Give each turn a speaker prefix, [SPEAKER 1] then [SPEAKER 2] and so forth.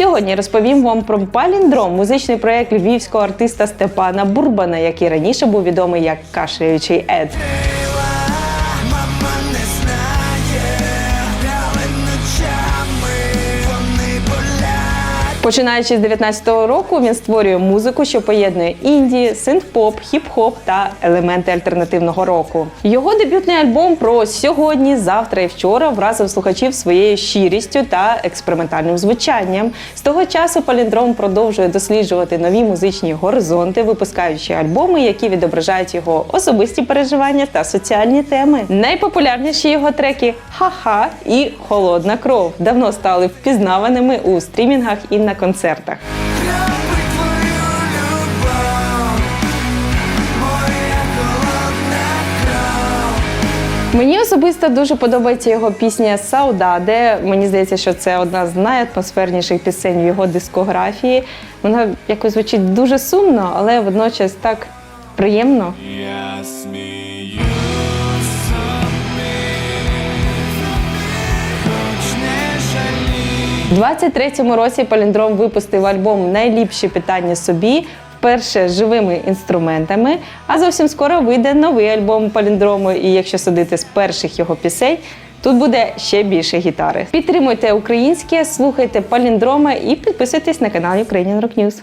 [SPEAKER 1] Сьогодні розповім вам про паліндром, музичний проект львівського артиста Степана Бурбана, який раніше був відомий як кашляючий Ед. Починаючи з 19-го року, він створює музику, що поєднує інді, синт-поп, хіп-хоп та елементи альтернативного року. Його дебютний альбом про сьогодні, завтра і вчора вразив слухачів своєю щирістю та експериментальним звучанням. З того часу Паліндром продовжує досліджувати нові музичні горизонти, випускаючи альбоми, які відображають його особисті переживання та соціальні теми. Найпопулярніші його треки Ха-ха і Холодна кров давно стали впізнаваними у стрімінгах і на концертах. Мені особисто дуже подобається його пісня Саудаде. Мені здається, що це одна з найатмосферніших пісень в його дискографії. Вона якось звучить дуже сумно, але водночас так приємно.
[SPEAKER 2] Я сміюся,
[SPEAKER 1] У 23-му році Паліндром випустив альбом Найліпші питання собі. Вперше живими інструментами, а зовсім скоро вийде новий альбом Паліндрому. І якщо судити з перших його пісень, тут буде ще більше гітари. Підтримуйте українське, слухайте Паліндрома і підписуйтесь на канал Ukrainian Rock News.